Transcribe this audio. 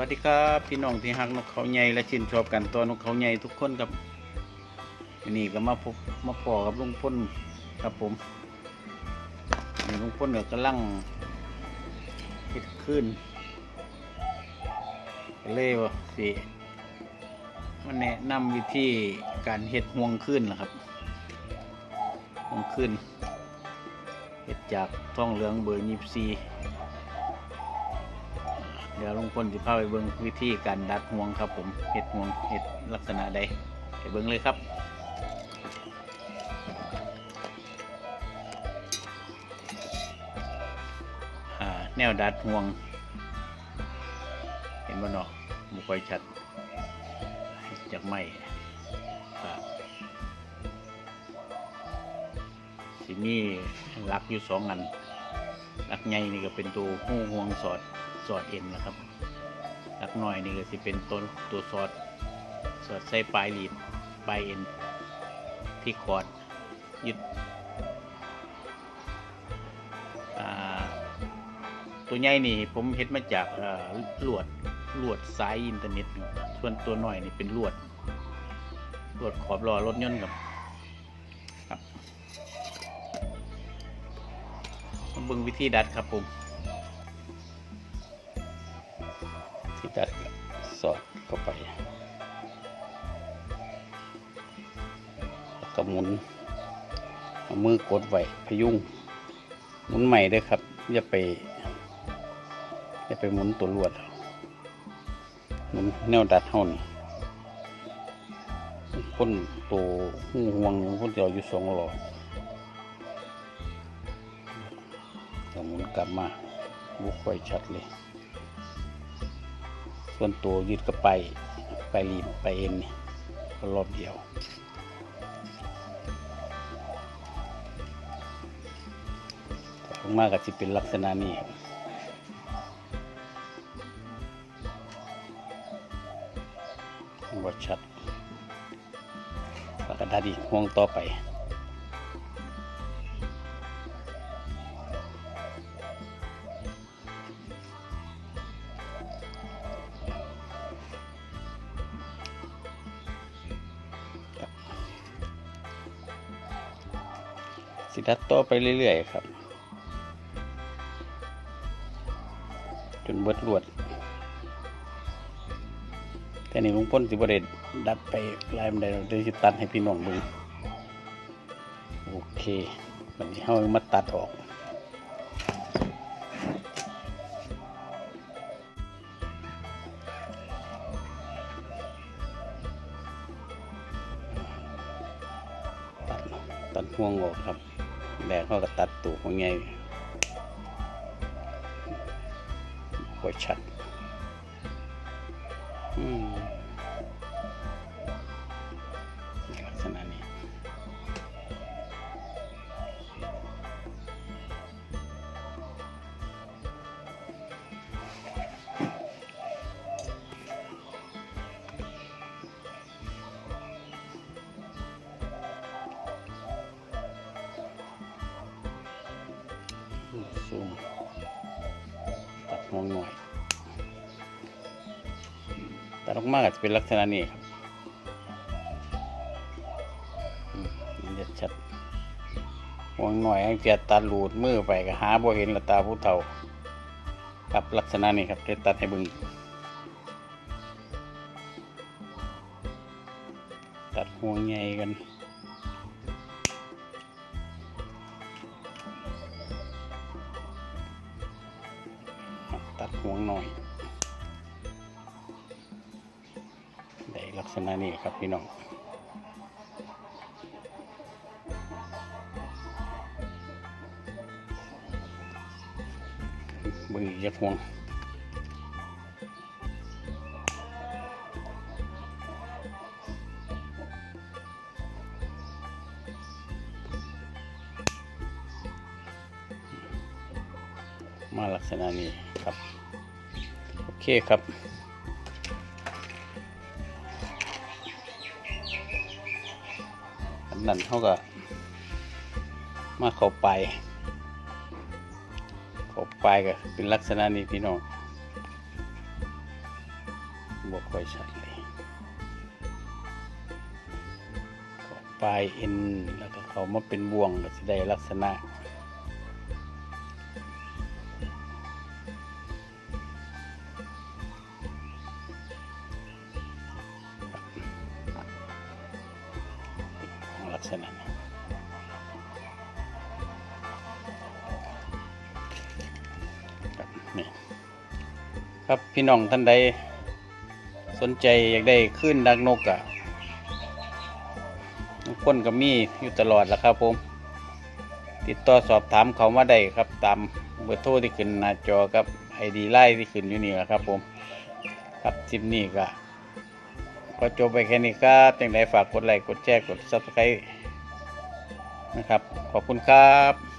วัสดีครับพี่น้องที่ฮักนกเขาใหญ่และชื่นชอบกันตัวนกเขาใหญ่ทุกคนครับนนี้ก็มาพบมาพอกับลุงพ่นครับผมนี่ลุงพ่นก็กำลังเฮ็ดขึ้นเลยว่สิมาแนะนำวิธีการเฮ็ดห่วงขึ้นนะครับห่วงขึ้นเฮ็ดจากท้องเหลืองเบอร์ยี่สิบสี่ เดี๋ยวลุงพลจะพาไปเบิ่งวิธีการดัดห่วงครับ ผมเห็ดห่วงเห็ดลักษณะใดไปเบิ่งเลยครับอ่าแนวดัดห่วง เห็นบ่เนาะบ่ค่อยชัดจากไม้ครับสิมีลักอยู่สองอันลักใหญ่นี่ก็เป็นตัวหูห่วงสอด สอดเอ็นนะครับลักน้อยนี่ก็สิเป็นตัวตัวสอดสอดใส่ปลายลีดปลายเอ็นที่คอร์ดยึดตัวใหญ่นี่ผมเฮ็ดมาจากลวดลวดสายอินเทอร์เน็ตส่วนตัวหน้อยนี่เป็นลวดลวดขอบล้อรถยนต์ครับครับมาเบิ่งวิธีดัดครับผม ที่ดัดสอดเข้าไปแล้วก็หมุนเอามือกดไว้พยุงหมุนใหม่ด้วยครับ อย่าไป อย่าไปหมุนตัวลวดหมุนแนวดัดเท่านี่พ่นตัวหูห่วงพ่นเดียวอยู่สองหลอดแล้วหมุนกลับมาบุกไฟชัดเลย ส่วนตัวยึดก็ไปไปรีมไปเอ็นนี่รอบเดียวลงมาก็จะเป็นลักษณะนี้วัดชัดแล้วก็ดัดอีกห่วงต่อไป สิดัดต่อไปเรื่อยๆครับ จนเบิดลวด แต่นี่ลุงพ้นสิบเด็ดดัดไปลายมันได้เราได้ตัดให้พี่น้องเบิ่งโอเควันนี้เรามาตัดออกตัดตัดห่วงออกครับ แบกเขาก็ตัดตัวของไงโคตรชัด อืม ห่วงหน่อยตัดออกมาก็จะเป็นลักษณะนี้ครับอืมนี่จะชัดห่วงหน่อยให้เกียตัดหลูดมือไปก็หาบ่เห็นละตาผู้เฒ่าครับลักษณะนี้ครับจะตัดให้บึงตัดห่วงใหญ่กัน หน่อยได้ลักษณะนี้ครับพี่น้องบึงอีกจะห่วงมาลักษณะนี้ครับ เคครับ อันนั้นเขาก็ มาเข้าไป เข้าไปก็เป็นลักษณะนี้พี่น้องบ่ค่อยชัดเลยปลายเอ็นแล้วก็เขามาเป็นบ่วงก็สิได้ลักษณะ ษณะนี้ครับนี่ครับพี่น้องท่านใดสนใจอยากได้ขึ้นดักนกอะคนกับมีอยู่ตลอดแล้วครับผม ติดต่อสอบถามเขามาได้ครับ ตามเบอร์โทรที่ขึ้นหน้าจอกับไอดีไลน์ที่ขึ้นอยู่นี่แหละครับผม ครับคลิปนี้ก็ก็จบไปแค่นี้ครับจังไดฝากกดไลค์กดแชร์กด subscribe นะครับ ขอบคุณครับ